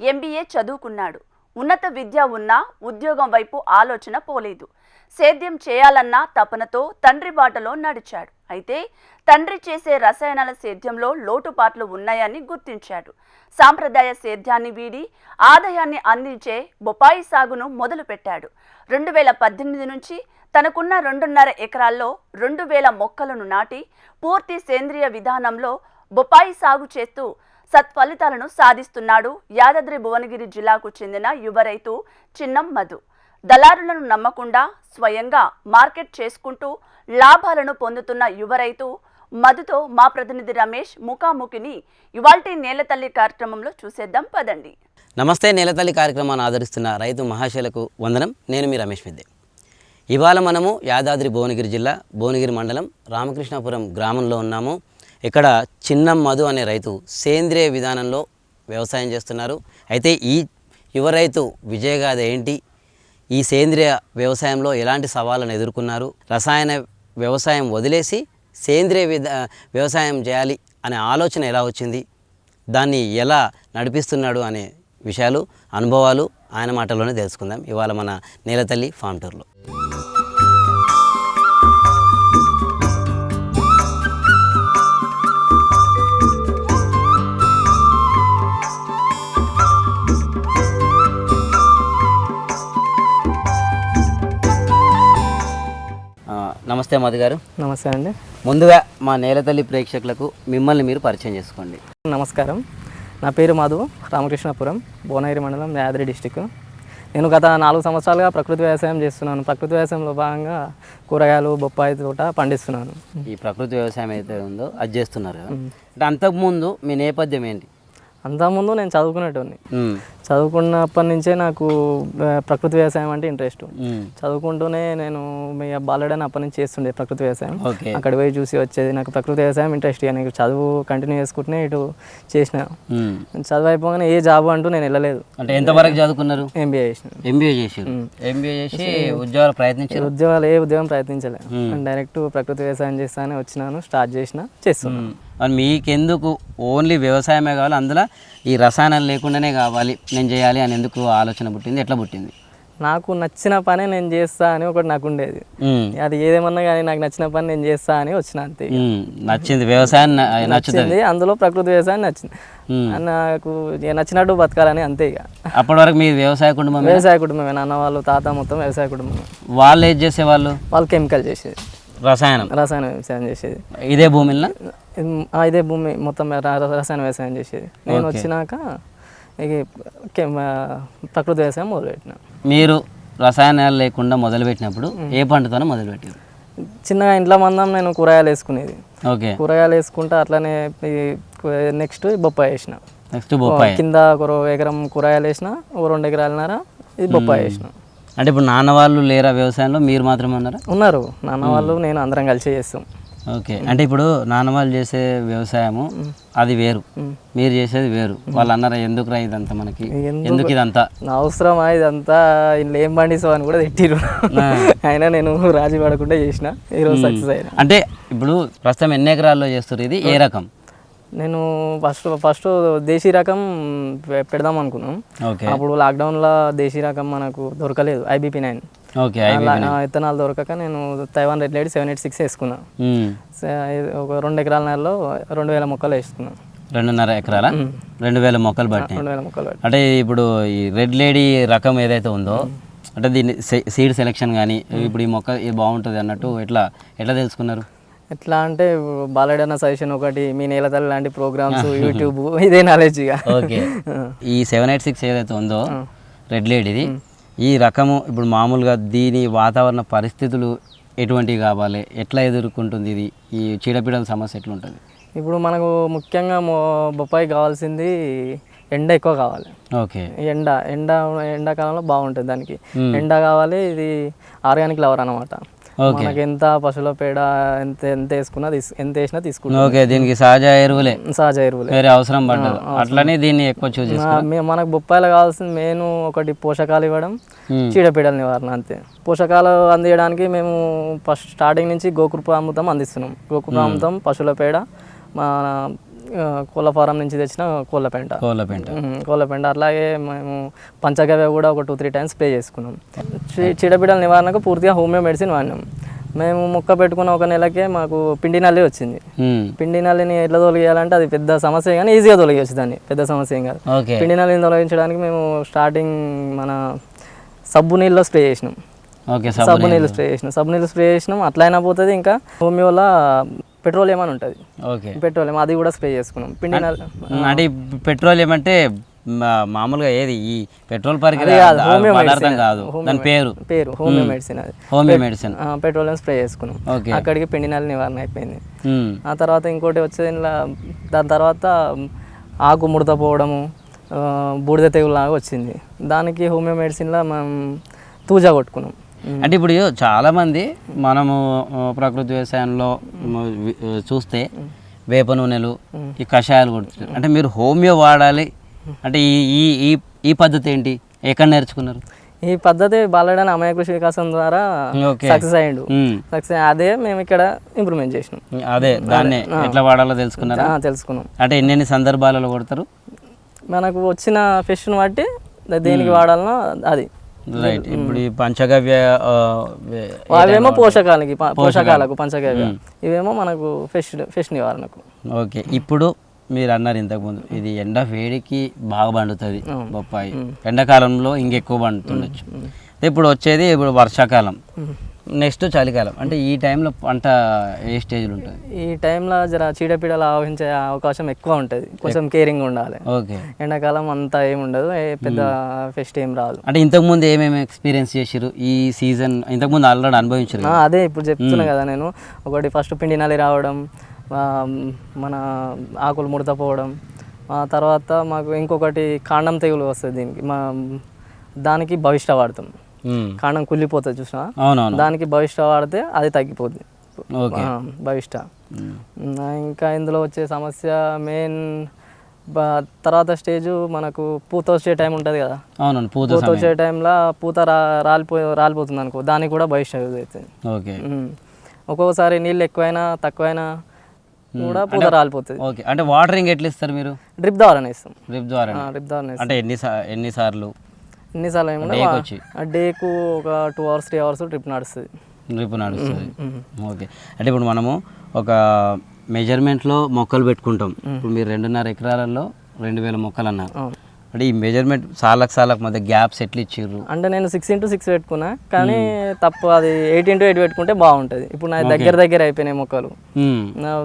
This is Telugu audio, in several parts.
ఎంబీఏ చదువుకున్నాడు. ఉన్నత విద్య ఉన్నా ఉద్యోగం వైపు ఆలోచన పోలేదు. సేద్యం చేయాలన్న తపనతో తండ్రి బాటలో నడిచాడు. అయితే తండ్రి చేసే రసాయనాల సేద్యంలో లోటుపాట్లు ఉన్నాయని గుర్తించాడు. సాంప్రదాయ సేద్యాన్ని వీడి ఆదాయాన్ని అందించే బొపాయి సాగును మొదలుపెట్టాడు. రెండు వేల పద్దెనిమిది నుంచి తనకున్న రెండున్నర ఎకరాల్లో రెండు వేల మొక్కలను నాటి పూర్తి సేంద్రియ విధానంలో బొపాయి సాగు చేస్తూ సత్ఫలితాలను సాధిస్తున్నాడు. యాదాద్రి భువనగిరి జిల్లాకు చెందిన యువ రైతు చిన్నం మధు. దళారులను నమ్మకుండా స్వయంగా మార్కెట్ చేసుకుంటూ లాభాలను పొందుతున్న యువ రైతు మధుతో మా ప్రతినిధి రమేష్ ముఖాముఖిని ఇవాల్టి నేలతల్లి కార్యక్రమంలో చూసేద్దాం. పదండి. నమస్తే నేలతల్లి కార్యక్రమాన్ని ఆదరిస్తున్న రైతు మహాశయులకు వందనం. నేను మీ రమేష్ మిద్దే. ఇవాళ మనము యాదాద్రి భువనగిరి జిల్లా భువనగిరి మండలం రామకృష్ణాపురం గ్రామంలో ఉన్నాము. ఇక్కడ చిన్న మధు అనే రైతు సేంద్రియ విధానంలో వ్యవసాయం చేస్తున్నారు. అయితే ఈ యువ రైతు విజయగాథ ఏంటి? ఈ సేంద్రియ వ్యవసాయంలో ఎలాంటి సవాళ్ళను ఎదుర్కొన్నారు? రసాయన వ్యవసాయం వదిలేసి సేంద్రియ విధ వ్యవసాయం చేయాలి అనే ఆలోచన ఎలా వచ్చింది? దాన్ని ఎలా నడిపిస్తున్నాడు అనే విషయాలు అనుభవాలు ఆయన మాటల్లోనే తెలుసుకుందాం. ఇవాళ మన నేలతల్లి ఫామ్ టూర్లో. నమస్తే మధు గారు. నమస్తే అండి. ముందుగా మా నేలతల్లి ప్రేక్షకులకు మిమ్మల్ని మీరు పరిచయం చేసుకోండి. నమస్కారం. నా పేరు మధు రామకృష్ణపురం భువనగిరి మండలం యాదగిరి డిస్టిక్ నేను గత నాలుగు సంవత్సరాలుగా ప్రకృతి వ్యవసాయం చేస్తున్నాను. ప్రకృతి వ్యవసాయంలో భాగంగా కూరగాయలు బొప్పాయి తోట పండిస్తున్నాను. ఈ ప్రకృతి వ్యవసాయం అయితే ఉందో అది చేస్తున్నారు అంటే అంతకుముందు మీ నేపథ్యం ఏంటి? అంతకుముందు నేను చదువుకునేటోని ఉమ్, చదువుకున్నప్పటి నుంచే నాకు ప్రకృతి వ్యవసాయం అంటే ఇంట్రెస్ట్ చదువుకుంటూనే నేను మీ బాలడని అప్పటి నుంచి చేస్తుండే ప్రకృతి వ్యవసాయం. అక్కడ పోయి చూసి వచ్చేది నాకు ప్రకృతి వ్యవసాయం ఇంట్రెస్ట్ ఇక. నేను చదువు కంటిన్యూ చేసుకుంటూనే ఇటు చేసిన. చదువు అయిపోగానే ఏ జాబ్ అంటూ నేను వెళ్ళలేదు. అంటే ఎంతవరకు చదువుకున్నారు? ఎంబీఏ చేసిన. ఎంబీఏ చేసారు ఎంబీఏ చేసి ఉద్యోగాలు ప్రయత్నించారు? ఉద్యోగాలు ఏ ఉద్యోగం ప్రయత్నించలేదు డైరెక్ట్ ప్రకృతి వ్యవసాయం చేస్తానే వచ్చినాను స్టార్ట్ చేసిన చేస్తున్నాను మీకెందుకు? ఓన్లీ వ్యవసాయమే కావాలి అందులో ఈ రసాయనాలు లేకుండానే కావాలి నేను చేయాలి అని ఎందుకు ఆలోచన పుట్టింది? ఎట్లా పుట్టింది? నాకు నచ్చిన పనే నేను చేస్తా అని ఒకటి నాకు ఉండేది. అది ఏదేమన్నా కానీ నాకు నచ్చిన పని నేను చేస్తా అని వచ్చిన అంతే ఉమ్, నచ్చింది వ్యవసాయం న- నచ్చుతుంది. నచ్చింది అందులో ప్రకృతి వ్యవసాయం నచ్చింది. నాకు ఇక నచ్చినట్టు బతకాలని అంతే ఇక. అప్పటి వరకు మీ వ్యవసాయ కుటుంబం వ్యవసాయ కుటుంబమే నాన్న వాళ్ళు తాత మొత్తం వ్యవసాయ కుటుంబం వాళ్ళు ఏది చేసేవాళ్ళు? వాళ్ళు కెమికల్ చేసేది. రసాయనం. రసాయన వ్యవసాయం చేసేది. ఇదే భూమిలో ఇదే భూమి మొత్తం రసాయన వ్యవసాయం చేసేది. నేను వచ్చినాక ప్రకృతి వ్యవసాయం మొదలుపెట్టిన. మీరు రసాయనాలు లేకుండా మొదలుపెట్టినప్పుడు ఏ పంటతోనో మొదలుపెట్టారు? చిన్నగా ఇంట్లో మందం నేను కూరగాయలు వేసుకునేది. ఓకే. కూరగాయలు వేసుకుంటా అట్లనే నెక్స్ట్ బొప్పాయి వేసిన. నెక్స్ట్ బొప్పాయి. కింద ఒక ఎకరం కూరగాయలు వేసిన ఓ రెండు ఎకరాలన్నర ఇది బొప్పాయి వేసిన. అంటే ఇప్పుడు నాన్న వాళ్ళు లేరా వ్యవసాయంలో? మీరు మాత్రమే ఉన్నారా? ఉన్నారు. నాన్న వాళ్ళు నేను అందరం కలిసి చేస్తాం. ఓకే. అంటే ఇప్పుడు నాన్న వాళ్ళు చేసే వ్యవసాయము అది వేరు. మీరు చేసేది వేరు. వాళ్ళు అన్నారా ఎందుకు రా ఇదంతా మనకి? ఎందుకు? ఇదంతా? నా అవసరమా ఇదంతా? ఇంట్లో ఏం పండిస్తావు అని కూడా తిట్టిరు అయినా నేను రాజీ పడకుండా చేసిన. ఈరోజు సక్సెస్ అయినా. అంటే ఇప్పుడు ప్రస్తుతం ఎన్ని ఎకరాల్లో చేస్తారు ఇది? ఏ రకం? నేను ఫస్ట్ ఫస్ట్ దేశీ రకం పెడదాం అనుకున్నాం. ఓకే. అప్పుడు లాక్డౌన్లో దేశీ రకం మనకు దొరకలేదు ఐబీపీ నైన్ ఓకే విత్తనాలు దొరకక నేను Taiwan red lady seven eight six వేసుకున్నా. ఒక రెండు ఎకరాల నెలలో రెండు వేల మొక్కలు వేసుకున్నాను రెండున్నర ఎకరాల? రెండు వేల మొక్కలు బట్టి. రెండు వేల మొక్కలు అంటే ఇప్పుడు ఈ రెడ్ లేడీ రకం ఏదైతే ఉందో అంటే దీన్ని సీడ్ సెలెక్షన్ కానీ ఇప్పుడు ఈ మొక్క ఇది బాగుంటుంది అన్నట్టు ఎట్లా ఎట్లా తెలుసుకున్నారు? ఎట్లా అంటే బాలడన్న సజెషన్ ఒకటి మీ నేలతల్లి లాంటి ప్రోగ్రామ్స్ యూట్యూబ్ ఇదే నాలెడ్జ్ ఇక. ఓకే. ఈ సెవెన్ ఎయిట్ సిక్స్ ఏదైతే ఉందో రెడ్ లేడీది ఈ రకము ఇప్పుడు మామూలుగా దీని వాతావరణ పరిస్థితులు ఎటువంటివి కావాలి? ఎట్లా ఎదుర్కొంటుంది ఇది? ఈ చీడపీడల సమస్య ఎట్లుంటుంది? ఇప్పుడు మనకు ముఖ్యంగా బొప్పాయి కావాల్సింది ఎండ ఎక్కువ కావాలి. ఓకే. ఎండ ఎండ ఎండాకాలంలో బాగుంటుంది దానికి. ఎండ కావాలి ఇది ఆర్గానిక్ లవర్ అనమాట మనకి ఎంత పశువుల పేడ ఎంత ఎంత వేసుకున్నా ఎంత వేసినా తీసుకుంటాం. ఓకే దీనికి సహజ ఎరువులే. సహజ ఎరువులే. వేరే అవసరం పడ్డదు. అట్లనే దీన్ని ఎక్కువ చూస్ మనకు బొప్పాయిలో కావాల్సింది మెయిన్ ఒకటి పోషకాలు ఇవ్వడం. చీడపీడల నివారణ అంతే. పోషకాలు అందించడానికి మేము ఫస్ట్ స్టార్టింగ్ నుంచి గోకృపామృతం అందిస్తున్నాం. గోకృపామృతం పశువుల పేడ మన కోళ్ళ ఫారం నుంచి తెచ్చిన కోళ్ళ పెంట. కోళ్ళ పెంట. మ్మ్. కోళ్ళ పెంట. అట్లాగే మేము పంచగవ్య కూడా ఒక టూ త్రీ టైమ్స్ స్ప్రే చేసుకున్నాం. చీడపీడల నివారణకు పూర్తిగా హోమియో మెడిసిన్ వాడినాం. మేము మొక్క పెట్టుకున్న ఒక నెలకే మాకు పిండి నల్లి వచ్చింది. పిండి నల్లిని ఎట్లా తొలగియాలంటే అది పెద్ద సమస్య కానీ ఈజీగా తొలగించచ్చు దాన్ని. పెద్ద సమస్య ఏం కాదు. పిండి నల్లిని తొలగించడానికి మేము స్టార్టింగ్ మన సబ్బు నీళ్ళలో స్ప్రే చేసినాం. సబ్బు నీళ్ళు స్ప్రే చేసినాం. సబ్బు నీళ్ళు స్ప్రే చేసినాం. అట్లా అయినా పోతుంది ఇంకా. హోమియోలో పెట్రోలియం అని ఉంటుంది? ఓకే. పెట్రోలియం అది కూడా స్ప్రే చేసుకున్నాం. పిండి అంటే పెట్రోలియం అంటే మామూలుగా ఏది? ఈ పెట్రోల్ పరికర కాదు, పదార్థం దాని పేరు. పేరు హోమియో మెడిసిన్ అది. Homeo medicine. పెట్రోలియం స్ప్రే చేసుకున్నాం. అక్కడికి పిండి నల్లి నివారణ అయిపోయింది. ఆ తర్వాత ఇంకోటి వచ్చేది ఇలా దాని తర్వాత ఆకు ముడత పోవడము బూడిద తెగులాగా వచ్చింది. దానికి హోమియో మెడిసిన్లో మనం తూజా కొట్టుకున్నాం. అంటే ఇప్పుడు చాలా మంది మనము ప్రకృతి వ్యవసాయంలో చూస్తే వేప నూనెలు ఈ కషాయాలు కొడుతున్నారు అంటే మీరు హోమియో వాడాలి. అంటే ఈ ఈ ఈ పద్ధతి ఏంటి? ఎక్కడ నేర్చుకున్నారు? ఈ పద్ధతి బాలడని అమయ కృషి వికాసం ద్వారా సక్సెస్ అయ్యిండు. సక్సెస్ అదే మేము ఇక్కడ ఇంప్రూవ్మెంట్ చేసినాం. అదే దాన్ని ఎట్లా వాడాలో తెలుసుకున్నారా? తెలుసుకున్నాం. అంటే ఎన్నెన్ని సందర్భాలలో కొడతారు మనకు వచ్చిన ఫిష్ను బట్టి దేనికి వాడాలనో అది. రైట్ ఇప్పుడు ఈ పంచగవ్య అవేమో పోషకాలకి పోషకాలకు పంచగవ్య. ఇవేమో మనకు ఫిష్ ఫిష్ నివారణకు. ఓకే. ఇప్పుడు మీరు అన్నారు ఇంతకుముందు ఇది ఎండ వేడికి బాగా పండుతుంది బొప్పాయి. ఎండాకాలంలో ఇంకెక్కువ పండుతుండొచ్చు. ఇప్పుడు వచ్చేది ఇప్పుడు వర్షాకాలం. నెక్స్ట్ చలికాలం అంటే ఈ టైంలో పంట ఏ స్టేజ్లో ఉంటుంది? ఈ టైంలో జర చీడపీడలు ఆవహించే అవకాశం ఎక్కువ ఉంటుంది. కొంచెం కేరింగ్ ఉండాలి. ఓకే. ఎండాకాలం అంతా ఏమి ఉండదు. ఏ పెద్ద ఫెస్ట్ ఏం రాదు. అంటే ఇంతకుముందు ఏమేమి ఎక్స్పీరియన్స్ చేసిరు ఈ సీజన్ ఇంతకుముందు ఆల్రెడీ అనుభవించారు అదే ఇప్పుడు చెప్తున్నా కదా నేను. ఒకటి ఫస్ట్ పిండి నల్లి రావడం మన ఆకులు ముడత పోవడం ఆ తర్వాత మాకు ఇంకొకటి కాండం తెగులు వస్తుంది దీనికి. మా దానికి భవిష్ట వాడతాం. కాండం కుళ్ళిపోతుంది చూసినా దానికి భవిష్ట వాడితే అది తగ్గిపోద్ది. భవిష్ట. ఆ, ఇంకా ఇందులో వచ్చే సమస్య మెయిన్ తర్వాత స్టేజ్ మనకు పూత వచ్చే టైం ఉంటుంది కదా. అవునవును పూత పూత వచ్చే టైంలో పూత రా రాలిపో రాలిపోతుంది అనుకో దానికి కూడా భవిష్య యూజ్ అవుతుంది. ఓకే. ఉమ్. ఒక్కొక్కసారి నీళ్ళు ఎక్కువైనా తక్కువైనా కూడా పూత రాలిపోతుంది. ఓకే. అంటే వాటరింగ్ ఎట్లా ఇస్తారు మీరు? డ్రిప్ ద్వారానే ఇస్తాం. డ్రిప్ ద్వారా డ్రిప్ ఇస్తాం అంటే ఎన్ని ఎన్నిసార్లు? ఎన్నిసార్లు ఏమన్నా డేకి ఒక two hours three hours drip నడుస్తుంది. డ్రిప్ నడుస్తుంది. ఓకే అంటే ఇప్పుడు మనము ఒక మెజర్మెంట్లో మొక్కలు పెట్టుకుంటాం. ఇప్పుడు మీరు రెండున్నర ఎకరాలలో రెండు వేల మొక్కలు అన్నారు. అంటే ఈ మెజర్మెంట్ సాలకు సాలకు మధ్య గ్యాప్స్ ఎట్లా ఇచ్చిర్రు. అంటే నేను సిక్స్ ఇంటూ సిక్స్ పెట్టుకున్నా కానీ తప్పు అది ఎయిట్ ఇంటూ ఎయిట్ పెట్టుకుంటే బాగుంటుంది. ఇప్పుడు నా దగ్గర దగ్గర అయిపోయినాయి మొక్కలు.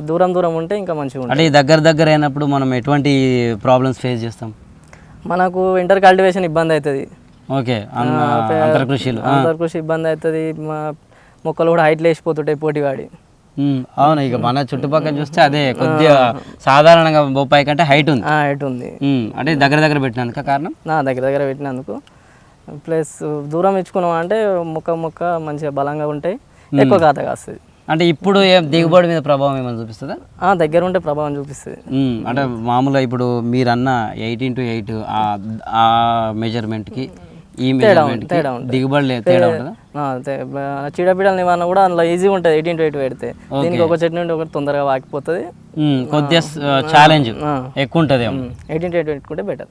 దూరం దూరం ఉంటే ఇంకా మంచిగా ఉంటుంది అంటే ఈ దగ్గర దగ్గర అయినప్పుడు మనం ఎటువంటి ప్రాబ్లమ్స్ ఫేస్ చేస్తాం? మనకు ఇంటర్ కల్టివేషన్ ఇబ్బంది అవుతుంది. ఓకే అన్న- అంతర్కృషిలు. అంతర్కృషి ఇబ్బంది అవుతుంది మా మొక్కలు కూడా హైట్ లేచిపోతుంటాయి పోటీవాడి. అవును ఇక మన చుట్టుపక్కల చూస్తే అదే కొద్దిగా సాధారణంగా బొప్పాయి కంటే హైట్ ఉంది హైట్ ఉంది. అంటే దగ్గర దగ్గర పెట్టినందుక కారణం నా దగ్గర దగ్గర పెట్టినందుకు ప్లస్ దూరం ఇచ్చుకున్నాం అంటే మొక్క మొక్క మంచిగా బలంగా ఉంటాయి ఎక్కువ ఖాతా కాస్తుంది అంటే ఇప్పుడు ఏం దిగుబడి మీద ప్రభావం ఏమైనా చూపిస్తుందా ఆ, దగ్గర ఉంటే ప్రభావం చూపిస్తుంది. అంటే మామూలుగా ఇప్పుడు మీరన్న ఎయిట్ ఇంటూ ఎయిట్ ఆ మెజర్మెంట్కి ఈ ఉంటుంది. దిగుబడి తేడా ఉంటుందా చీడపీడల నివారణ కూడా అందులో ఈజీ ఉంటుంది ఎయిటీన్ టు ఎయిట్ పెడితే దీనికి ఒక చెట్టు నుండి ఒకటి తొందరగా వాకిపోతుంది. కొద్దిగా ఛాలెంజ్. ఎక్కువ ఉంటుందేమో ఎయిటీన్ టు ఎయిట్ పెట్టుకుంటే బెటర్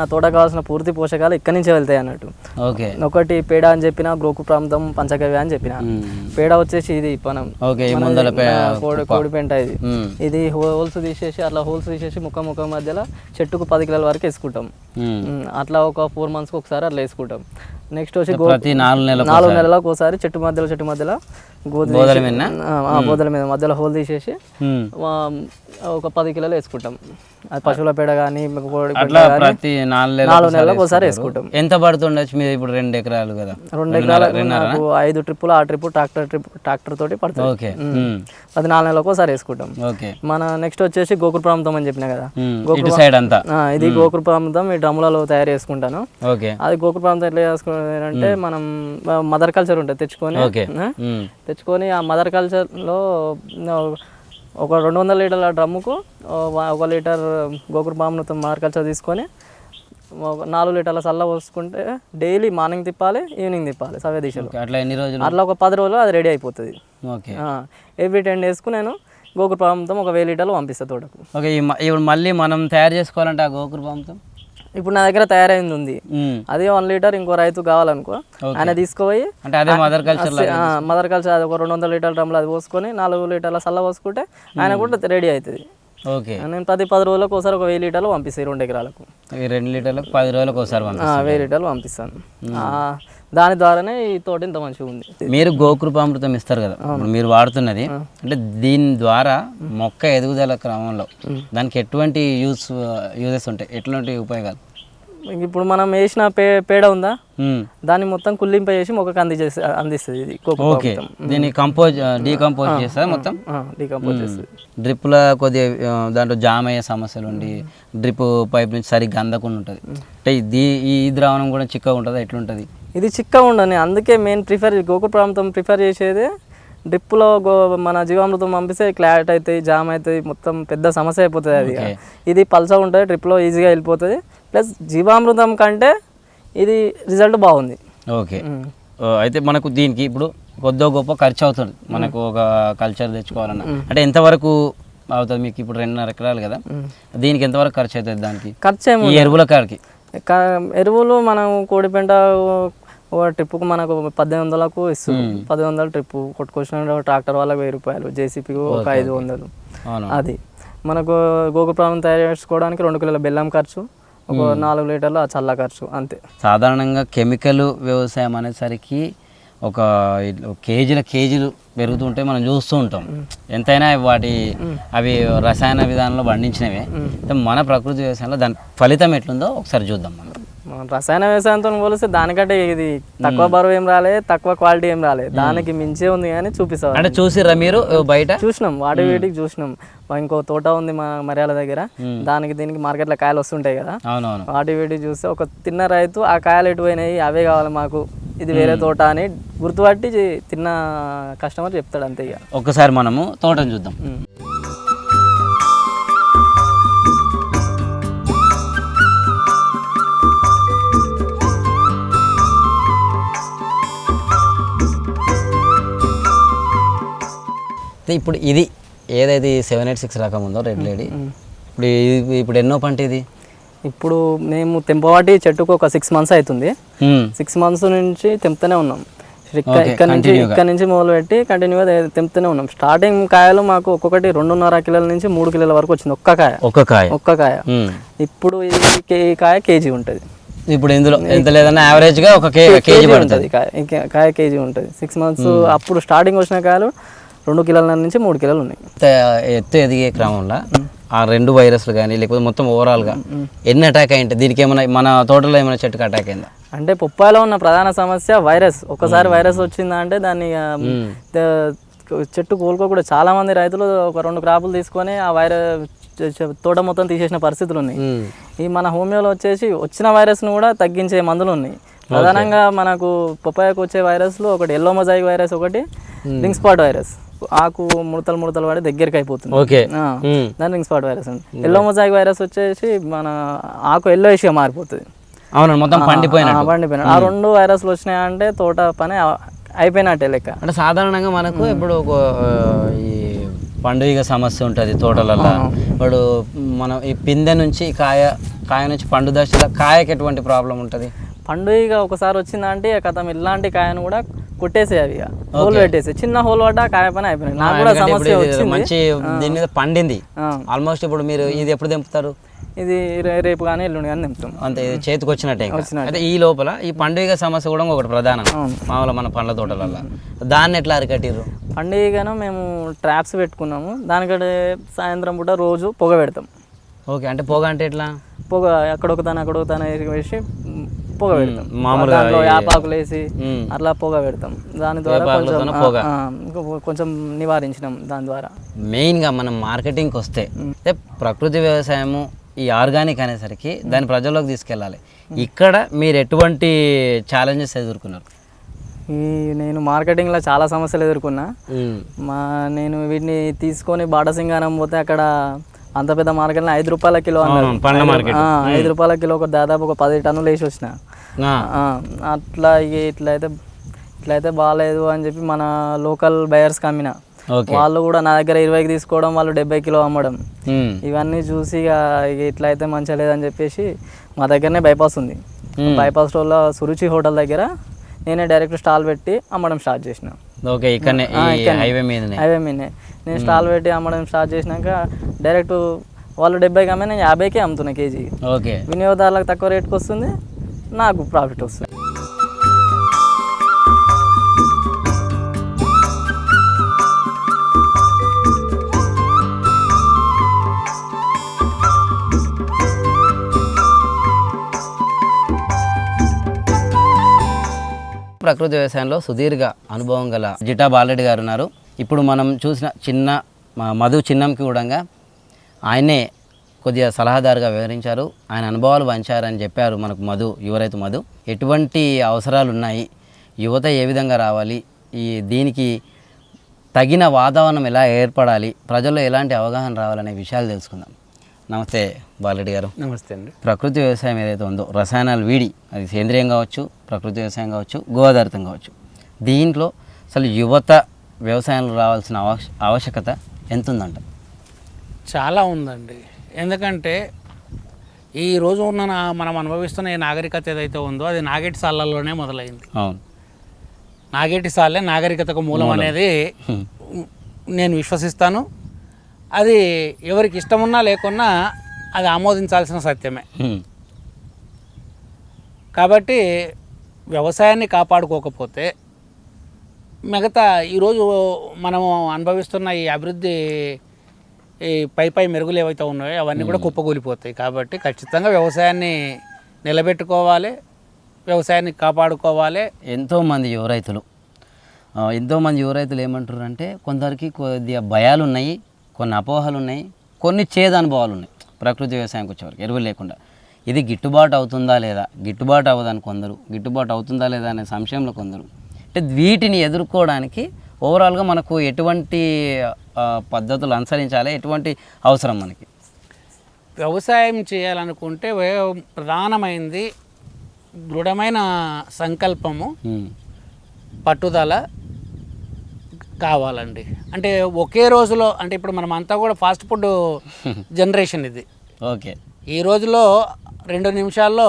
నా తోట కావాల్సిన పూర్తి పోషకాలు ఇక్కడి నుంచే వెళ్తాయి అన్నట్టు. ఓకే. ఒకటి పేడ అని చెప్పిన గ్రోకు ప్రాంతం పంచగవ్య అని చెప్పిన. పేడ వచ్చేసి ఇది మనం కోడి కోడి పెంట ఇది. ఇది హోల్స్ తీసేసి అట్లా హోల్స్ తీసేసి ముక్క ముక్క మధ్యలో చెట్టుకు పది కిలోల వరకు వేసుకుంటాం. అట్లా ఒక ఫోర్ మంత్స్కి ఒకసారి అట్లా వేసుకుంటాం. నెక్స్ట్ వచ్చి ప్రతి నాలుగు నెలలకు నాలుగు నెలలకు ఒకసారి చెట్టు మధ్యలో చెట్టు మధ్యలో? ఆ, ఆ, బోదల మీద మధ్యలో హోల్ తీసేసి ఒక పది కిలోలు వేసుకుంటాం. అది పశువుల పేడ కానీ ప్రతి నాలుగు నెలలకు ఒకసారి. వేసుకుంటాం. ఎంత పడుతుండొచ్చు మీరు ఇప్పుడు రెండు ఎకరాలు కదా? రెండు ఎకరాలకు నాకు ఐదు ట్రిప్పులు ఆ ట్రిప్ ట్రాక్టర్ ట్రిప్ ట్రాక్టర్ తోటి పడుతుంది. ఓకే. అది నాలుగు నెలలకు ఒకసారి వేసుకుంటాం. ఓకే. మన నెక్స్ట్ వచ్చేసి గోకుల ప్రాంతం అని చెప్పిన కదా. ఇటు సైడ్ అంతా. ఇది గోకుల ప్రాంతం ఈ డ్రమ్ములలో తయారు చేసుకుంటాను. ఓకే. అది గోకుల ప్రాంతం ఎట్లా చేసుకునేది అంటే మనం మదర్ కల్చర్ ఉంటుంది తెచ్చుకొని. తెచ్చుకొని ఆ మదర్ కల్చర్లో ఒక రెండు వందల లీటర్ల డ్రమ్ముకు ఒక లీటర్ గోకుడు బామ్ను మార్కల్చర్ తీసుకొని ఒక నాలుగు లీటర్ల చల్ల పోసుకుంటే డైలీ మార్నింగ్ తిప్పాలి ఈవినింగ్ తిప్పాలి సవ్య దిశలో. అట్లా ఎన్ని రోజులు? అట్లా ఒక పది రోజులు అది రెడీ అయిపోతుంది. ఓకే. ఎవ్రీ టెన్ డేస్కు నేను గోకుడు పాముతో ఒక వెయ్యి లీటర్లు పంపిస్తాను తోటకు. ఓకే ఇప్పుడు మళ్ళీ మనం తయారు చేసుకోవాలంటే ఆ గోకురు పాముతో ఇప్పుడు నా దగ్గర తయారైంది ఉంది. అదే వన్ లీటర్ ఇంకో రైతు కావాలనుకో ఆయన తీసుకుపోయి అంటే అదే మదర్ కల్చర్ మదర్ కల్చర్ అది ఒక రెండు వందల లీటర్ల డ్రమ్లో అది పోసుకొని నాలుగు లీటర్ల సల్ల పోసుకుంటే ఆయన కూడా రెడీ అవుతుంది. ఓకే. నేను ప్రతి పది రోజులకు ఒకసారి ఒక వెయ్యి లీటర్లు పంపిస్తాయి రెండు ఎకరాలకు. రెండు లీటర్లకు పది రోజులకు ఒకసారి వెయ్యి లీటర్లు పంపిస్తాను. దాని ద్వారానే ఈ తోట ఇంత మంచిగా ఉంది. మీరు గోకృపామృతం ఇస్తారు కదా. మీరు వాడుతున్నది అంటే దీని ద్వారా మొక్క ఎదుగుదల క్రమంలో దానికి ఎటువంటి యూస్ యూజెస్ ఉంటాయి? ఎటువంటి ఉపయోగాలు? ఇప్పుడు మనం వేసిన పే పేడ ఉందా. దాన్ని మొత్తం కుల్లింప చేసి మొక్కకు అందించేసి అందిస్తుంది ఇది ఓకే. దీన్ని కంపోజ్ డీకంపోజ్ చేస్తారు మొత్తం? డీకంపోజ్ చేస్తుంది. డ్రిప్ల కొద్దిగా దాంట్లో జామ్ అయ్యే సమస్యలు ఉండి డ్రిప్ పైప్ నుంచి సరిగ్గా అందకుండా ఉంటుంది. అంటే ఈ ద్రావణం కూడా చిక్కగా ఉంటుందా? ఎట్లుంటుంది? ఇది చిక్కగా ఉండని అందుకే మెయిన్ ప్రిఫర్ గోకుడు ప్రాంతం ప్రిఫర్ చేసేది డ్రిప్లో గో మన జీవామృతం పంపిస్తే క్లాట్ అవుతాయి జామ్ అవుతాయి మొత్తం పెద్ద సమస్య అయిపోతుంది అది. ఇది పల్స ఉంటుంది డ్రిప్లో ఈజీగా వెళ్ళిపోతుంది. ప్లస్ జీవామృతం కంటే ఇది రిజల్ట్ బాగుంది. ఓకే. అయితే మనకు దీనికి ఇప్పుడు కొద్దో గొప్ప ఖర్చు అవుతుంది. మనకు ఒక కల్చర్ తెచ్చుకోవాలన్నా. అంటే ఎంతవరకు అవుతుంది మీకు ఇప్పుడు రెండున్నర ఎకరాలు కదా? దీనికి ఎంతవరకు ఖర్చు అవుతుంది దానికి? ఖర్చు ఎరువుల కాడికి. ఎరువులు మనం కోడిపెంట ఒక ట్రిప్పుకు మనకు పద్దెనిమిది వందలకు ఇస్తుంది పద్దెనిమిది వందలు ట్రిప్పు కొట్టుకొచ్చిన ట్రాక్టర్ వాళ్ళకి వెయ్యి రూపాయలు జేసీపీకి ఒక ఐదు వందలు. అవును? అది. మనకు గోగు ప్రాణం తయారు చేసుకోవడానికి రెండు కిలోల బెల్లం ఖర్చు ఒక నాలుగు లీటర్ల చల్ల ఖర్చు అంతే. సాధారణంగా కెమికల్ వ్యవసాయం అనేసరికి ఒక కేజీల కేజీలు పెరుగుతుంటే మనం చూస్తూ ఉంటాం. ఎంతైనా వాటి అవి రసాయన విధానంలో పండించినవే. మన ప్రకృతి వ్యవసాయంలో దాని ఫలితం ఎట్లుందో ఒకసారి చూద్దాం మన. రసాయన వ్యవసాయంతో పోలిస్తే దానికంటే ఇది తక్కువ బరువు ఏం రాలే తక్కువ క్వాలిటీ ఏం రాలే. దానికి మించే ఉంది కానీ చూపిస్తాం అంటే చూసిర్రా మీరు బయట? చూసినాం వాటి వీటికి చూసినాం. ఇంకో తోట ఉంది మా మర్యాల దగ్గర. దానికి దీనికి మార్కెట్లో కాయలు వస్తుంటాయి కదా. వాటి వీటికి చూస్తే ఒక తిన్న రైతు ఆ కాయలు ఎటు పోయినాయి అవే కావాలి మాకు. ఇది వేరే తోట అని గుర్తుపట్టి తిన్న కస్టమర్ చెప్తాడు అంతే ఇక. ఒక్కసారి మనము తోటను చూద్దాం. అయితే ఇప్పుడు ఇది ఏదైతే సెవెన్ ఎయిట్ సిక్స్ రకం ఉందో రెడ్ లేడీ ఇప్పుడు ఇప్పుడు ఎన్నో పంట ఇది? ఇప్పుడు మేము తెంపవాటి చెట్టుకు ఒక సిక్స్ మంత్స్ అవుతుంది. సిక్స్ మంత్స్ నుంచి తెంపుతూనే ఉన్నాం. ఇక్కడ నుంచి. ఇక్కడ నుంచి మొదలు పెట్టి కంటిన్యూగా తెంపుతూనే ఉన్నాం. స్టార్టింగ్ కాయలు మాకు ఒక్కొక్కటి రెండున్నర కిలోల నుంచి మూడు కిలోల వరకు వచ్చింది. ఒక్క కాయ. ఒక్క కాయ. ఒక్క కాయ. ఇప్పుడు ఈ కాయ కేజీ ఉంటుంది. ఇప్పుడు ఇందులో ఎంత లేదన్నా యావరేజ్గా ఒక కేజీ పడుతుంది. కాయ. కాయ కేజీ ఉంటుంది. సిక్స్ మంత్స్ అప్పుడు స్టార్టింగ్ వచ్చిన కాయలు రెండు కిలోల నుంచి మూడు కిలోలు ఉన్నాయి. ఎత్తు ఎదిగే క్రమంలో ఆ రెండు వైరస్లు కానీ లేకపోతే మొత్తం ఓవరాల్గా ఎన్ని అటాక్ అయింటే దీనికి ఏమైనా మన తోటలో ఏమైనా చెట్టుకి అటాక్ అయిందా? అంటే పొప్పాయిలో ఉన్న ప్రధాన సమస్య వైరస్. ఒకసారి వైరస్ వచ్చిందంటే దాన్ని ఇక, ద- చెట్టు కోలుకోకూడదు చాలా మంది రైతులు ఒక రెండు క్రాపులు తీసుకొని ఆ వైరస్ తోట మొత్తం తీసేసిన పరిస్థితులు ఉన్నాయి. ఈ మన హోమియోలో వచ్చేసి వచ్చిన వైరస్ను కూడా తగ్గించే మందులు ఉన్నాయి. ప్రధానంగా మనకు పొప్పాయకు వచ్చే వైరస్లు ఒకటి ఎల్లో మొజాయిక్ వైరస్ ఒకటి రింగ్ స్పాట్ వైరస్. ఆకు ముడతలు ముడతలు పడి దగ్గరికి అయిపోతుంది. ఓకే. దాని రింగ్ స్పాట్ వైరస్ ఉంది ఎల్లో మొజాయిక్ వైరస్ వచ్చేసి మన ఆకు ఎల్లో ఇష్గా మారిపోతుంది. అవును మొత్తం పండిపోయిన ఆ, పండిపోయిన ఆ రెండు వైరస్లు వచ్చినాయంటే తోట పని అయిపోయినట్టే లెక్క. అంటే సాధారణంగా మనకు ఇప్పుడు ఒక ఈ పండుగ సమస్య ఉంటుంది తోటలలో ఇప్పుడు మనం ఈ పిందె నుంచి కాయ కాయ నుంచి పండు దశలో కాయకి ఎటువంటి ప్రాబ్లం ఉంటుంది? పండుగ ఒకసారి వచ్చిందంటే కథం ఇలాంటి కాయను కూడా కొట్టేసాయి అవి. హోల్ పెట్టేసి. చిన్న హోల్ పడ్డ కాయ పని అయిపోయినాయి. నాకు కూడా సమస్య వచ్చింది. మంచి దీని మీద పండింది. ఆల్మోస్ట్ ఇప్పుడు మీరు ఇది ఎప్పుడు తెంపుతారు ఇది రేపు కానీ ఎల్లుండి కానీ తింటాం అంతే ఇది చేతికి వచ్చినట్టే. అయితే ఈ లోపల ఈ పండుగ సమస్య కూడా ఒకటి ప్రధానం. మామూలు మన పండ్ల తోటలలో దాన్ని ఎట్లా అరికట్టిర్రు? పండుగను మేము ట్రాప్స్ పెట్టుకున్నాము. దానికంటే సాయంత్రం పూట రోజు పొగ పెడతాం. ఓకే అంటే పోగా అంటే ఎట్లా? పొగ అక్కడొక దాని అక్కడొక దాని వేసి పొగ పెడతాం. మామూలుగా దాంట్లో యాపాకులు వేసి. అట్లా పొగ పెడతాం. దాని ద్వారా కొంచెం కొంచెం నివారించినాం దాని ద్వారా. మెయిన్గా మనం మార్కెటింగ్కి వస్తే ప్రకృతి వ్యవసాయము ఈ ఆర్గానిక్ అనేసరికి దాన్ని ప్రజల్లోకి తీసుకెళ్ళాలి. ఇక్కడ మీరు ఎటువంటి ఛాలెంజెస్ ఎదుర్కొన్నారు? ఈ నేను మార్కెటింగ్లో చాలా సమస్యలు ఎదుర్కొన్నా. మా నేను వీటిని తీసుకొని బాటసింగానం పోతే అక్కడ అంత పెద్ద మార్కెట్లో ఐదు రూపాయల కిలో అన్నారు. ఐదు రూపాయల కిలో ఒక దాదాపు ఒక పది టన్నులు వేసి వచ్చిన. అట్లా ఇక ఇట్లయితే ఇట్లయితే బాగాలేదు అని చెప్పి మన లోకల్ బయర్స్కి అమ్మిన. ఓకే. వాళ్ళు కూడా నా దగ్గర ఇరవైకి తీసుకోవడం వాళ్ళు డెబ్బై కిలో అమ్మడం. ఇవన్నీ చూసి ఇక ఇట్లయితే మంచిగా లేదని చెప్పేసి మా దగ్గరనే బైపాస్ ఉంది. బైపాస్ రోడ్లో సురుచి హోటల్ దగ్గర నేనే డైరెక్ట్ స్టాల్ పెట్టి అమ్మడం స్టార్ట్ చేసిన. ఓకే ఇక్కడనే. హైవే మీదనే. అవే మీనే నేను స్టాల్ పెట్టి అమ్మడం స్టార్ట్ చేసినాక డైరెక్ట్ వాళ్ళు డెబ్బైకి అమ్మే నేను యాభైకే అమ్ముతున్నా కేజీ ఓకే. వినియోగదారులకు తక్కువ రేట్కి వస్తుంది నాకు ప్రాఫిట్ వస్తుంది. ప్రకృతి వ్యవసాయంలో సుదీర్ఘ అనుభవం గల జిటా బాలరెడ్డి గారు ఉన్నారు. ఇప్పుడు మనం చూసిన చిన్న మ- మధు చిన్నంకి కూడా ఆయనే కొద్దిగా సలహాదారుగా వివరించారు. ఆయన అనుభవాలు పంచారని చెప్పారు మనకు మధు యువ రైతు మధు. ఎటువంటి అవసరాలు ఉన్నాయి? యువత ఏ విధంగా రావాలి? ఈ దీనికి తగిన వాతావరణం ఎలా ఏర్పడాలి? ప్రజల్లో ఎలాంటి అవగాహన రావాలనే విషయాలు తెలుసుకుందాం. నమస్తే బాలరెడ్డి గారు. నమస్తే అండి. ప్రకృతి వ్యవసాయం ఏదైతే ఉందో రసాయనాలు వీడి అది సేంద్రియం కావచ్చు ప్రకృతి వ్యవసాయం కావచ్చు గోదారితం కావచ్చు దీంట్లో అసలు యువత వ్యవసాయంలో రావాల్సిన ఆవశ- ఆవశ్యకత ఎంత ఉందంట చాలా ఉందండి. ఎందుకంటే ఈ రోజు ఉన్న మనం అనుభవిస్తున్న ఈ నాగరికత ఏదైతే ఉందో అది నాగేటి సాలల్లోనే మొదలైంది. అవును. నాగేటి సాలే నాగరికతకు మూలం. అనేది. నేను విశ్వసిస్తాను. అది ఎవరికి ఇష్టమున్నా లేకున్నా అది ఆమోదించాల్సిన సత్యమే. కాబట్టి వ్యవసాయాన్ని కాపాడుకోకపోతే మిగతా ఈరోజు మనము అనుభవిస్తున్న ఈ అభివృద్ధి ఈ పై పై మెరుగులు ఏవైతే ఉన్నాయో అవన్నీ కూడా కుప్పకూలిపోతాయి. కాబట్టి ఖచ్చితంగా వ్యవసాయాన్ని నిలబెట్టుకోవాలి వ్యవసాయాన్ని కాపాడుకోవాలి. ఎంతోమంది యువ రైతులు ఎంతోమంది యువ రైతులు ఏమంటారు అంటే కొందరికి కొద్దిగా భయాలు ఉన్నాయి కొన్ని అపోహలు ఉన్నాయి కొన్ని చేదు అనుభవాలు ఉన్నాయి ప్రకృతి వ్యవసాయంకి వచ్చేవరకు ఎరువులు లేకుండా. ఇది గిట్టుబాటు అవుతుందా లేదా? గిట్టుబాటు అవ్వదని కొందరు గిట్టుబాటు అవుతుందా లేదా అనే సంశయంలో కొందరు. అంటే వీటిని ఎదుర్కోవడానికి ఓవరాల్గా మనకు ఎటువంటి పద్ధతులు అనుసరించాలి ఎటువంటి అవసరం మనకి? వ్యవసాయం చేయాలనుకుంటే ప్రధానమైనది దృఢమైన సంకల్పము. పట్టుదల కావాలండి అంటే ఒకే రోజులో అంటే ఇప్పుడు మనం అంతా కూడా ఫాస్ట్ ఫుడ్ జనరేషన్ ఇది ఓకే ఈ రోజులో రెండు నిమిషాల్లో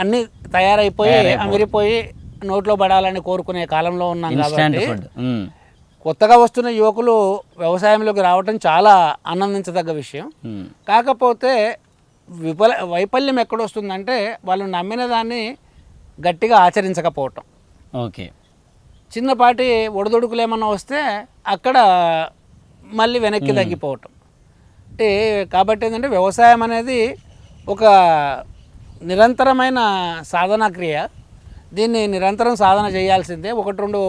అన్నీ తయారైపోయి. అమిరిపోయి నోట్లో పడాలని కోరుకునే కాలంలో ఉన్నాం కాబట్టి. కొత్తగా వస్తున్న యువకులు వ్యవసాయంలోకి రావటం చాలా ఆనందించదగ్గ విషయం. కాకపోతే విఫల వైఫల్యం ఎక్కడొస్తుందంటే వాళ్ళు నమ్మిన దాన్ని గట్టిగా ఆచరించకపోవటం ఓకే చిన్నపాటి ఒడిదొడుకులు ఏమన్నా వస్తే అక్కడ మళ్ళీ వెనక్కి తగ్గిపోవటం. అంటే కాబట్టి ఏంటంటే వ్యవసాయం అనేది ఒక నిరంతరమైన సాధనా క్రియ. దీన్ని నిరంతరం సాధన చేయాల్సిందే. ఒకటి రెండు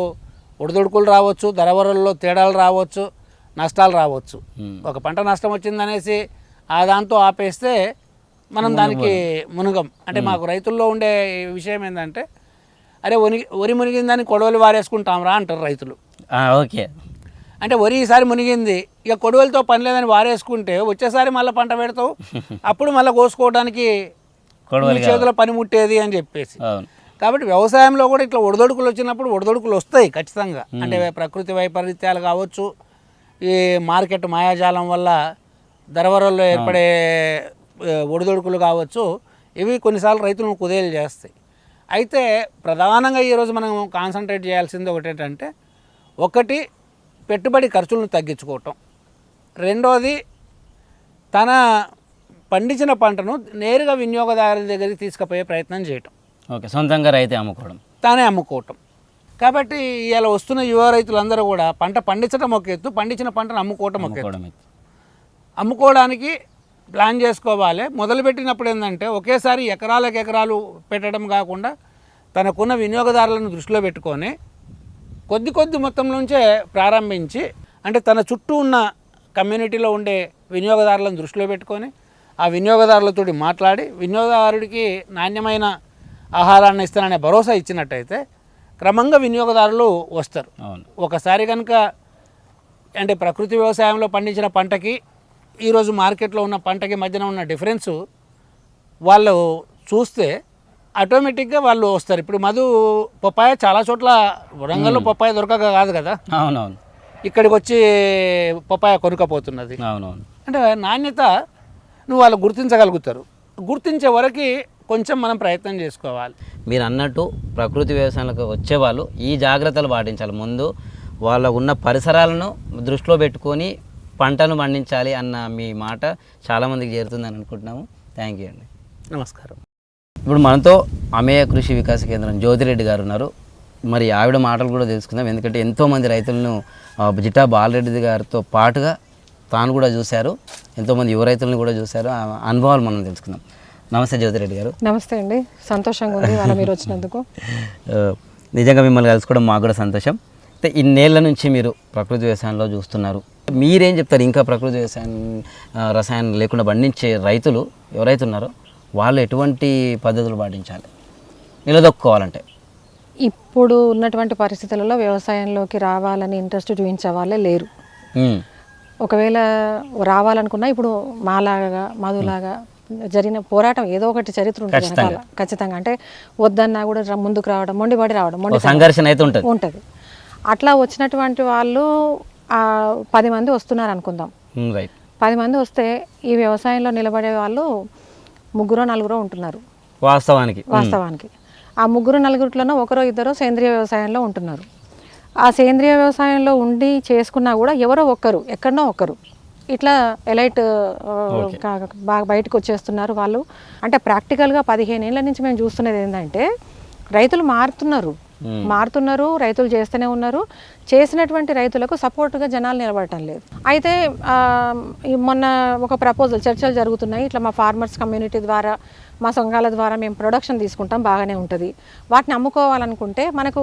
ఒడిదొడుకులు రావచ్చు ధరవరల్లో తేడాలు రావచ్చు నష్టాలు రావచ్చు. ఒక పంట నష్టం వచ్చిందనేసి ఆ దాంతో ఆపేస్తే మనం దానికి మునుగం. అంటే మాకు రైతుల్లో ఉండే విషయం ఏంటంటే అరే వరి వరి మునిగిందని కొడవలి వారేసుకుంటాం రా అంటారు రైతులు. ఓకే. అంటే వరి ఈసారి మునిగింది ఇక కొడవలితో పని లేదని వారేసుకుంటే వచ్చేసారి మళ్ళీ పంట పెడతావు అప్పుడు మళ్ళీ కోసుకోవడానికి చేతిలో పని ముట్టేది అని చెప్పేసి. కాబట్టి వ్యవసాయంలో కూడా ఇట్లా ఒడిదొడుకులు వచ్చినప్పుడు ఒడిదొడుకులు వస్తాయి ఖచ్చితంగా. అంటే ప్రకృతి వైపరీత్యాలు కావచ్చు ఈ మార్కెట్ మాయాజాలం వల్ల ధరవరల్లో ఏర్పడే ఒడిదొడుకులు కావచ్చు ఇవి కొన్నిసార్లు రైతులను కుదేలు చేస్తాయి. అయితే ప్రధానంగా ఈరోజు మనం కాన్సన్ట్రేట్ చేయాల్సింది ఒకటి ఏంటంటే ఒకటి పెట్టుబడి ఖర్చులను తగ్గించుకోవటం. రెండోది తన పండించిన పంటను నేరుగా వినియోగదారుల దగ్గరికి తీసుకుపోయే ప్రయత్నం చేయటం. ఓకే సొంతంగా రైతే అమ్ముకోవడం. తానే అమ్ముకోవటం. కాబట్టి ఇలా వస్తున్న యువ రైతులందరూ కూడా పంట పండించడం ఒక ఎత్తు పండించిన పంటను అమ్ముకోవటం ఒక ఎత్తు. అమ్ముకోవడానికి ప్లాన్ చేసుకోవాలి. మొదలుపెట్టినప్పుడు ఏంటంటే ఒకేసారి ఎకరాలకు ఎకరాలు పెట్టడం కాకుండా తనకున్న వినియోగదారులను దృష్టిలో పెట్టుకొని కొద్ది కొద్ది మొత్తం నుంచే ప్రారంభించి అంటే తన చుట్టూ ఉన్న కమ్యూనిటీలో ఉండే వినియోగదారులను దృష్టిలో పెట్టుకొని ఆ వినియోగదారులతోటి మాట్లాడి వినియోగదారుడికి నాణ్యమైన ఆహారాన్ని ఇస్తాననే భరోసా ఇచ్చినట్టయితే క్రమంగా వినియోగదారులు వస్తారు. ఒకసారి కనుక అంటే ప్రకృతి వ్యవసాయంలో పండించిన పంటకి ఈరోజు మార్కెట్లో ఉన్న పంటకి మధ్యన ఉన్న డిఫరెన్సు వాళ్ళు చూస్తే ఆటోమేటిక్గా వాళ్ళు వస్తారు. ఇప్పుడు మధు పప్పాయ చాలా చోట్ల వరంగల్లో పప్పాయ దొరకక కాదు కదా? అవునవును. ఇక్కడికి వచ్చి పప్పాయ కొనుక్కపోతున్నది. అవునవును. అంటే నాణ్యత నువ్వు వాళ్ళు గుర్తించగలుగుతారు. గుర్తించే వరకు కొంచెం మనం ప్రయత్నం చేసుకోవాలి. మీరు అన్నట్టు ప్రకృతి వ్యవసాయంలోకి వచ్చేవాళ్ళు ఈ జాగ్రత్తలు పాటించాలి. ముందు వాళ్ళ ఉన్న పరిసరాలను దృష్టిలో పెట్టుకొని పంటను పండించాలి అన్న మీ మాట చాలామందికి చేరుతుందని అనుకుంటున్నాము. థ్యాంక్ యూ అండి. నమస్కారం. ఇప్పుడు మనతో అమేయ కృషి వికాస కేంద్రం జ్యోతిరెడ్డి గారు ఉన్నారు. మరి ఆవిడ మాటలు కూడా తెలుసుకుందాం. ఎందుకంటే ఎంతోమంది రైతులను జిటా బాలరెడ్డి గారితో పాటుగా తాను కూడా చూశారు. ఎంతోమంది యువ రైతులను కూడా చూశారు. ఆ అనుభవాలు మనం తెలుసుకుందాం. నమస్తే జ్యోతిరెడ్డి గారు. నమస్తే అండి. సంతోషంగా ఉంది. మీరు వచ్చినందుకు. నిజంగా మిమ్మల్ని కలుసుకోవడం మాకు కూడా సంతోషం. అయితే ఇన్నేళ్ళ నుంచి మీరు ప్రకృతి వ్యవసాయంలో చూస్తున్నారు. మీరేం చెప్తారు? ఇంకా ప్రకృతి వ్యవసాయం రసాయనం లేకుండా పండించే రైతులు ఎవరైతే ఉన్నారో వాళ్ళు ఎటువంటి పద్ధతులు పాటించాలి? నిలదొక్కుకోవాలంటే. ఇప్పుడు ఉన్నటువంటి పరిస్థితులలో వ్యవసాయంలోకి రావాలని ఇంట్రెస్ట్ చూపించే వాళ్ళే లేరు. ఒకవేళ రావాలనుకున్నా ఇప్పుడు మాలాగా మధులాగా జరిగిన పోరాటం ఏదో ఒకటి చరిత్ర ఉంటుంది ఖచ్చితంగా. అంటే వద్దన్నా కూడా ముందుకు రావడం మొండిపడి రావడం మొండి సంఘర్షణ అయితే ఉంటుంది. ఉంటుంది. అట్లా వచ్చినటువంటి వాళ్ళు పది మంది వస్తున్నారు అనుకుందాం. రైట్ పది మంది వస్తే ఈ వ్యవసాయంలో నిలబడే వాళ్ళు ముగ్గురో నలుగురో ఉంటున్నారు. వాస్తవానికి. వాస్తవానికి. ఆ ముగ్గురు నలుగురిలోనో ఒకరో ఇద్దరు సేంద్రియ వ్యవసాయంలో ఉంటున్నారు. ఆ సేంద్రియ వ్యవసాయంలో ఉండి చేసుకున్నా కూడా ఎవరో ఒక్కరు ఎక్కడనో ఒక్కరు ఇట్లా ఎలైట్ బాగా బయటకు వచ్చేస్తున్నారు వాళ్ళు. అంటే ప్రాక్టికల్గా పదిహేను ఏళ్ళ నుంచి మేము చూస్తున్నది ఏంటంటే రైతులు మారుతున్నారు. మారుతున్నారు రైతులు చేస్తూనే ఉన్నారు. చేసినటువంటి రైతులకు సపోర్ట్గా జనాలు నిలబడటం లేదు. అయితే మొన్న ఒక ప్రపోజల్ చర్చలు జరుగుతున్నాయి. ఇట్లా మా ఫార్మర్స్ కమ్యూనిటీ ద్వారా మా సంఘాల ద్వారా మేము ప్రొడక్షన్ తీసుకుంటాం బాగానే ఉంటుంది. వాటిని అమ్ముకోవాలనుకుంటే మనకు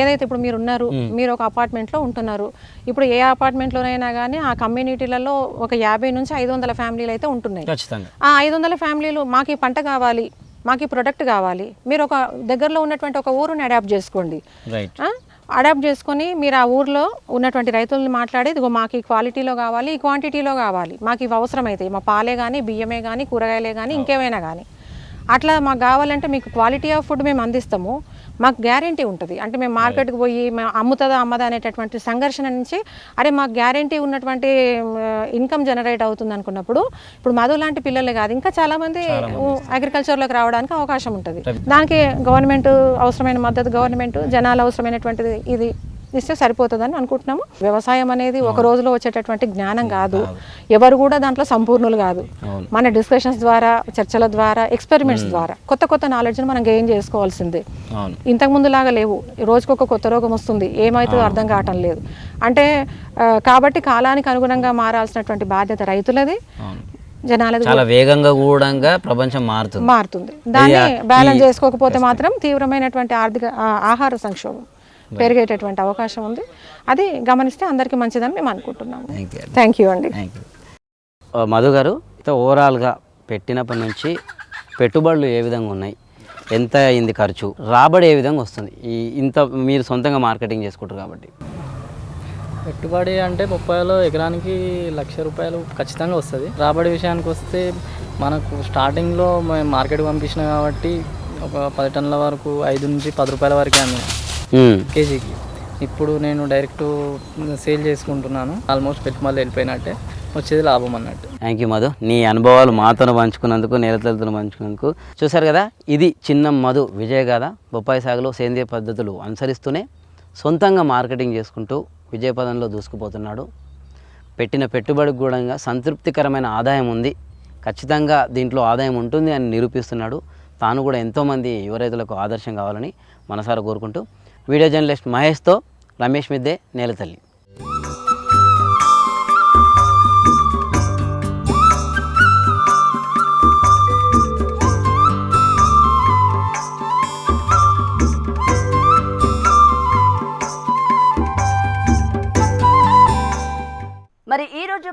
ఏదైతే ఇప్పుడు మీరు ఉన్నారు మీరు ఒక అపార్ట్మెంట్లో ఉంటున్నారు. ఇప్పుడు ఏ అపార్ట్మెంట్లోనైనా కానీ ఆ కమ్యూనిటీలలో ఒక యాభై నుంచి ఐదు వందల ఫ్యామిలీలు అయితే ఉంటున్నాయి. ఆ ఐదు వందల ఫ్యామిలీలు మాకు ఈ పంట కావాలి మాకు ఈ ప్రొడక్ట్ కావాలి. మీరు ఒక దగ్గరలో ఉన్నటువంటి ఒక ఊరుని అడాప్ట్ చేసుకోండి. అడాప్ట్ చేసుకొని మీరు ఆ ఊర్లో ఉన్నటువంటి రైతులను మాట్లాడి ఇదిగో మాకు ఈ క్వాలిటీలో కావాలి ఈ క్వాంటిటీలో కావాలి. మాకు ఇవి అవసరమైతే మా పాలే కానీ బియ్యమే కానీ కూరగాయలే కానీ ఇంకేమైనా కానీ అట్లా మాకు కావాలంటే మీకు క్వాలిటీ ఆఫ్ ఫుడ్ మేము అందిస్తాము. మాకు గ్యారంటీ ఉంటుంది. అంటే మేము మార్కెట్కి పోయి మేము అమ్ముతుందా అమ్మదా అనేటటువంటి సంఘర్షణ నుంచి అరే మాకు గ్యారంటీ ఉన్నటువంటి ఇన్కమ్ జనరేట్ అవుతుంది అనుకున్నప్పుడు ఇప్పుడు మధు లాంటి పిల్లలే కాదు ఇంకా చాలా మంది అగ్రికల్చర్లోకి రావడానికి అవకాశం ఉంటుంది. దానికి గవర్నమెంట్ అవసరమైన మద్దతు గవర్నమెంట్ జనాలు అవసరమైనటువంటిది ఇది ఇస్తే సరిపోతుందని అనుకుంటున్నాము. వ్యవసాయం అనేది ఒక రోజులో వచ్చేటటువంటి జ్ఞానం కాదు. ఎవరు కూడా దాంట్లో సంపూర్ణులు కాదు. మన డిస్కషన్స్ ద్వారా చర్చల ద్వారా ఎక్స్పెరిమెంట్స్ ద్వారా కొత్త కొత్త నాలెడ్జ్ని మనం గెయిన్ చేసుకోవాల్సిందే. ఇంతకు ముందు లాగా లేవు. రోజుకొక కొత్త రోగం వస్తుంది. ఏమవుతుందో అర్థం కావటం లేదు. అంటే కాబట్టి కాలానికి అనుగుణంగా మారాల్సినటువంటి బాధ్యత రైతులది. జనాలది చాలా వేగంగా కూడా ప్రపంచం మారుతుంది. మారుతుంది. దాన్ని బ్యాలెన్స్ చేసుకోకపోతే మాత్రం తీవ్రమైనటువంటి ఆర్థిక ఆహార సంక్షోభం. పెరిగేటటువంటి అవకాశం ఉంది. అది గమనిస్తే అందరికీ మంచిదని మేము అనుకుంటున్నాము. థ్యాంక్ యూ అండి. థ్యాంక్ యూ మధు గారు ఓవరాల్గా పెట్టినప్పటి నుంచి పెట్టుబడులు ఏ విధంగా ఉన్నాయి? ఎంత అయింది ఖర్చు? రాబడి ఏ విధంగా వస్తుంది? ఈ ఇంత మీరు సొంతంగా మార్కెటింగ్ చేసుకుంటారు కాబట్టి. పెట్టుబడి అంటే ముప్పైలో ఎకరానికి లక్ష రూపాయలు ఖచ్చితంగా వస్తుంది. రాబడి విషయానికి వస్తే మనకు స్టార్టింగ్లో మేము మార్కెట్ పంపించిన కాబట్టి ఒక పది టన్నుల వరకు ఐదు నుంచి పది రూపాయల వరకు మ్మ్. కేజీకి. ఇప్పుడు నేను డైరెక్ట్ సేల్ చేసుకుంటున్నాను. ఆల్మోస్ట్ పెట్టుబడి వెళ్ళిపోయినట్టే. వచ్చేది లాభం అన్నట్టు. Thank you Madhu. నీ అనుభవాలు మాతో పంచుకున్నందుకు నేలతలతో పంచుకున్నందుకు. చూశారు కదా? ఇది చిన్న మధు విజయ గాథ. బొప్పాయి సాగులో సేంద్రియ పద్ధతులు అనుసరిస్తూనే సొంతంగా మార్కెటింగ్ చేసుకుంటూ విజయపదంలో దూసుకుపోతున్నాడు. పెట్టిన పెట్టుబడికి కూడా సంతృప్తికరమైన ఆదాయం ఉంది. ఖచ్చితంగా దీంట్లో ఆదాయం ఉంటుంది అని నిరూపిస్తున్నాడు. తాను కూడా ఎంతోమంది యువ రైతులకు ఆదర్శం కావాలని మనసారా కోరుకుంటూ వీడియో జర్నలిస్ట్ మహేష్తో రమేష్ మిద్దే నేలతల్లి.